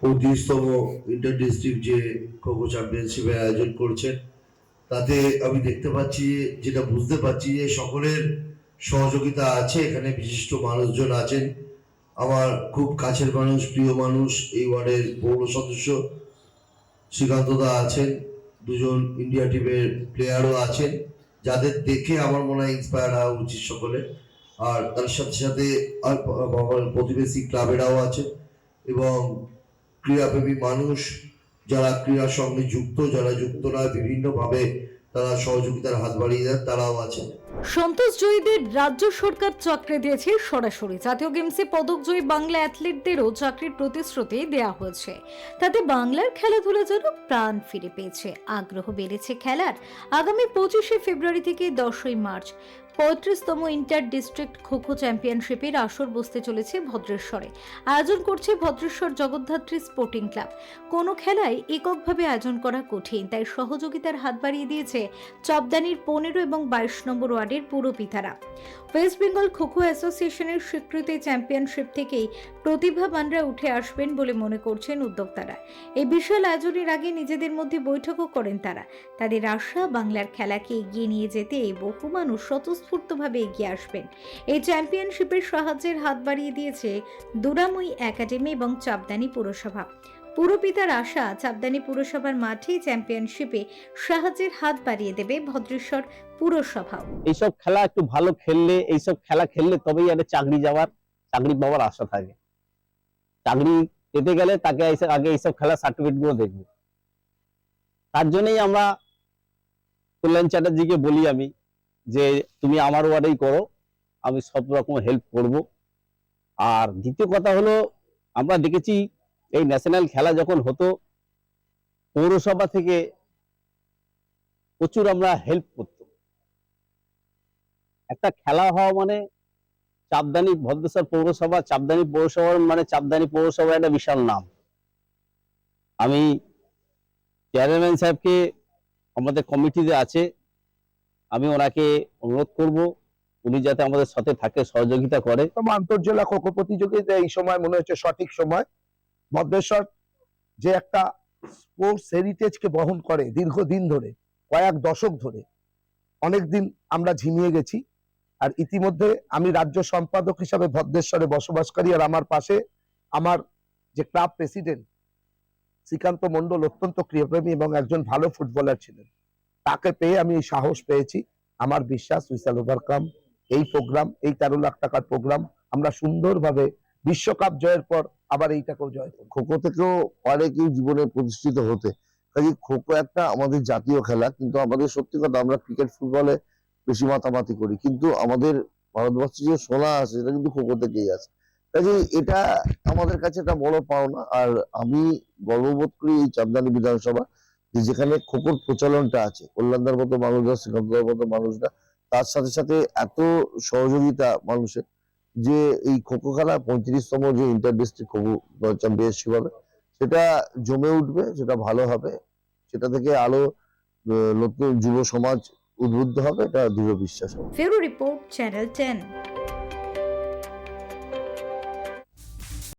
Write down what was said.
পঁয়ত্রিশতম inter district যে খোখো চ্যাম্পিয়নশিপের আয়োজন করছেন, তাতে আমি দেখতে পাচ্ছি, যেটা বুঝতে পারছি যে সকলের সহযোগিতা আছে, এখানে বিশিষ্ট মানুষজন আছেন। আমার খুব কাছের মানুষ, প্রিয় মানুষ, এই ওয়ার্ডের পৌর সদস্য শ্রীকান্তদা আছেন, দুজন ইন্ডিয়া টিমের প্লেয়ারও আছেন, যাদের দেখে আমার মনে হয় ইন্সপায়ার হওয়া উচিত সকলে আর তার সাথে সাথে প্রতিবেশী ক্লাবেরাও আছে এবং ক্রীড়াপ্রেমী মানুষ, যারা ক্রীড়ার সঙ্গে যুক্ত, যারা যুক্ত নয়, বিভিন্নভাবে তারা সহযোগিতার হাত বাড়িয়ে দেন, তারাও আছেন। সন্তোষ জয়ীদের রাজ্য সরকার চাকরি দিয়েছে সরাসরি। জাতীয় গেমসে পদক জয়ী বাংলা অ্যাথলিটদেরও চাকরির প্রতিশ্রুতি দেওয়া হয়েছে। তাতে বাংলার খেলাধুলা যেন প্রাণ ফিরে পেয়েছে। আগ্রহ বেড়েছে খেলার। আগামী পঁচিশে ফেব্রুয়ারি থেকে দশই মার্চ পঁয়ত্রিশতম ইন্টার ডিস্ট্রিক্ট খোখো চ্যাম্পিয়নশিপের আসর বসতে চলেছে ভদ্রেশ্বরে। আয়োজন করছে ভদ্রেশ্বর জগদ্ধাত্রী স্পোর্টিং ক্লাব। কোনো খেলায় এককভাবে আয়োজন করা কঠিন, তাই সহযোগিতার হাত বাড়িয়ে দিয়েছে চপদানির পনেরো এবং বাইশ নম্বর ওয়ার্ডের পুরপিতারা। ওয়েস্ট বেঙ্গল খোখো অ্যাসোসিয়েশনের স্বীকৃতি চ্যাম্পিয়নশিপ থেকেই প্রতিভাবানরা উঠে আসবেন বলে মনে করছেন উদ্যোক্তারা। এই বিশাল আয়োজনের আগে নিজেদের মধ্যে বৈঠকও করেন তারা। তাদের আশা বাংলার খেলাকে এগিয়ে নিয়ে যেতে বহু মানুষ স্বতঃস্ফূর্তভাবে এগিয়ে আসবেন। এই চ্যাম্পিয়নশিপের সাহায্যের হাত বাড়িয়ে দিয়েছে দুরাময়ী একাডেমি এবং চাপদানি পুরসভা। পুরপিতার আশা চাপদানি পুরসভার মাঠে চ্যাম্পিয়নশিপে সাহায্যের হাত বাড়িয়ে দেবে ভদ্রেশ্বর পুরসভাও এইসব খেলা একটু ভালো খেললে, এইসব খেলা খেললে তবেই একটা চাকরি যাওয়ার, চাকরি পাওয়ার আশা থাকে। চাকরি পেতে গেলে তাকে আগে এইসব খেলার সার্টিফিকেটগুলো দেখবে। তার জন্যই আমরা কল্যাণ চ্যাটার্জিকে বলি আমি যে তুমি আমার ওয়ার্ডেই করো, আমি সব রকম হেল্প করব। আর দ্বিতীয় কথা হলো, আমরা দেখেছি এই ন্যাশনাল খেলা যখন হতো, পৌরসভা থেকে প্রচুর আমরা হেল্প করতো একটা খেলা হওয়া মানে চাপদানি ভদ্রেশ্বর পৌরসভা, চাপদানি পৌরসভার মানে চাপদানি পৌরসভার একটা বিশাল নাম। আমি চেয়ারম্যান সাহেবকে, আমাদের কমিটিতে আছে আমি ওনাকে অনুরোধ করব, উনি যাতে আমাদের সাথে থাকে, সহযোগিতা করে। প্রথম আন্তর্জেলা খোখো প্রতিযোগিতা এই সময় মনে হচ্ছে সঠিক সময়। ভদ্রেশ্বর যে একটা স্পোর্টস হেরিটেজকে বহন করে দীর্ঘদিন ধরে, কয়েক দশক ধরে, অনেকদিন আমরা ঝিমিয়ে গেছি। আর ইতিমধ্যে আমি রাজ্য সম্পাদক হিসাবে ভদ্রেশ্বরে বসবাসকারী আর আমার পাশে আমার যে ক্লাব প্রেসিডেন্ট, শ্রীকান্ত মণ্ডল অত্যন্ত ক্রীড়াপ্রেমী এবং একজন ভালো ফুটবলার ছিলেন। তাকে পেয়ে আমি এই সাহস পেয়েছি। আমার বিশ্বাস উই শ্যাল ওভারকাম এই প্রোগ্রাম এই তেরো লাখ টাকার প্রোগ্রাম আমরা সুন্দরভাবে বিশ্বকাপ জয়ের পর আবার এইটাকেও জয় করব। খোখো থেকেও কেউ জীবনে প্রতিষ্ঠিত হতে। কাজে খোখো একটা আমাদের জাতীয় খেলা, কিন্তু আমাদের সত্যি কথা আমরা ক্রিকেট ফুটবলে বেশি মাতামাতি করি। কিন্তু আমাদের ভারতবর্ষে যে সোনা আছে, সেটা কিন্তু খোখো থেকেই আছে। কাজে এটা আমাদের কাছে একটা বড় পাওনা। আর আমি গর্ববোধ করি এই চাঁদদানি বিধানসভা। যে যেখানে খোখোর প্রচলনটা আছে, কল্যাণদার মতো মানুষরা, শ্রীকান্তদার মতো মানুষরা, তার সাথে সাথে এত সহযোগিতা মানুষের যে এই খোখো খেলা পঁয়ত্রিশতম যে ইন্টার ডিস্ট্রিক্ট খোখো চ্যাম্পিয়নশিপ হবে, সেটা জমে উঠবে, সেটা ভালো হবে, সেটা থেকে আরও নতুন যুব সমাজ উদ্বুদ্ধ হবে, এটা দৃঢ় বিশ্বাস। ফেরো রিপোর্ট চ্যানেল টেন